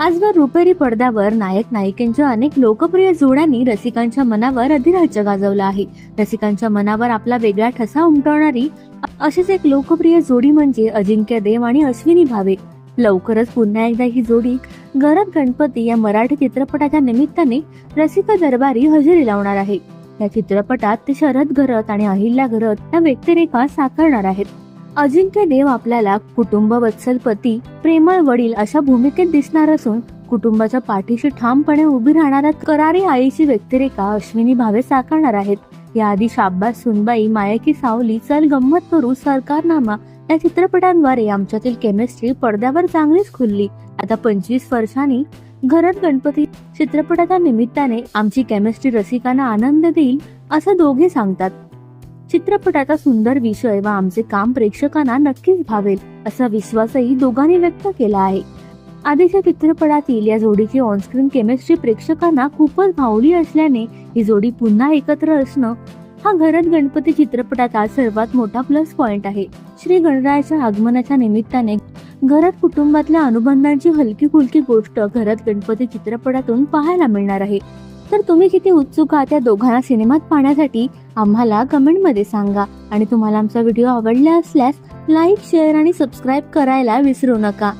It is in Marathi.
आजवर रुपेरी पडद्यावर नायक नायिकेंच्या अनेक लोकप्रिय जोड्यांनी रसिकांच्या मनावर अधिराज्य गाजवलं आहे. रसिकांच्या मनावर आपला वेगळा ठसा उमटवणारी अशीच एक लोकप्रिय जोडी म्हणजे अजिंक्य देव आणि अश्विनी भावे. लवकरच पुन्हा एकदा ही जोडी गरज गणपती या मराठी चित्रपटाच्या निमित्ताने रसिक दरबारी हजेरी लावणार आहे. या चित्रपटात ते शरद घरत आणि अहिल्या घरत या व्यक्तिरेखा साकारणार आहेत. अजिंक्य देव आपल्याला कुटुंब वत्सल पती प्रेमळ वडील अशा भूमिकेत दिसणार असून कुटुंबाच्या पाठीशी ठामपणे उभी राहणाऱ्या करारी आईची व्यक्तिरेखा अश्विनी भावे साकारणार आहेत. याआधी शाब्बास सुनबाई मायकी सावली चल गंमत करू सरकारनामा या चित्रपटांद्वारे आमच्यातील केमिस्ट्री पडद्यावर चांगलीच खुलली. आता पंचवीस वर्षांनी घरात गणपती चित्रपटाच्या निमित्ताने आमची केमिस्ट्री रसिकांना आनंद देईल असं दोघे सांगतात. चित्रपटाचा सुंदर विषय व आमचे काम प्रेक्षकांना नक्कीच भावेल असा विश्वासही दोघांनी व्यक्त केला आहे. आधीच्या चित्रपटातील या जोडीची ऑनस्क्रीन केमिस्ट्री प्रेक्षकांना खूपच भावली असल्याने ही जोडी पुन्हा एकत्र असणं हा घरात गणपती चित्रपटाचा सर्वात मोठा प्लस पॉइंट आहे. श्री गणरायाच्या आगमनाच्या निमित्ताने घरात कुटुंबातल्या अनुबंधांची हलकी फुलकी गोष्ट घरात गणपती चित्रपटातून पाहायला मिळणार आहे. तर तुम्ही किती उत्सुक आहात त्या दोघांना सिनेमात पाहण्यासाठी आम्हाला कमेंटमध्ये सांगा. आणि तुम्हाला आमचा व्हिडिओ आवडला असल्यास लाईक शेअर आणि सबस्क्राईब करायला विसरू नका.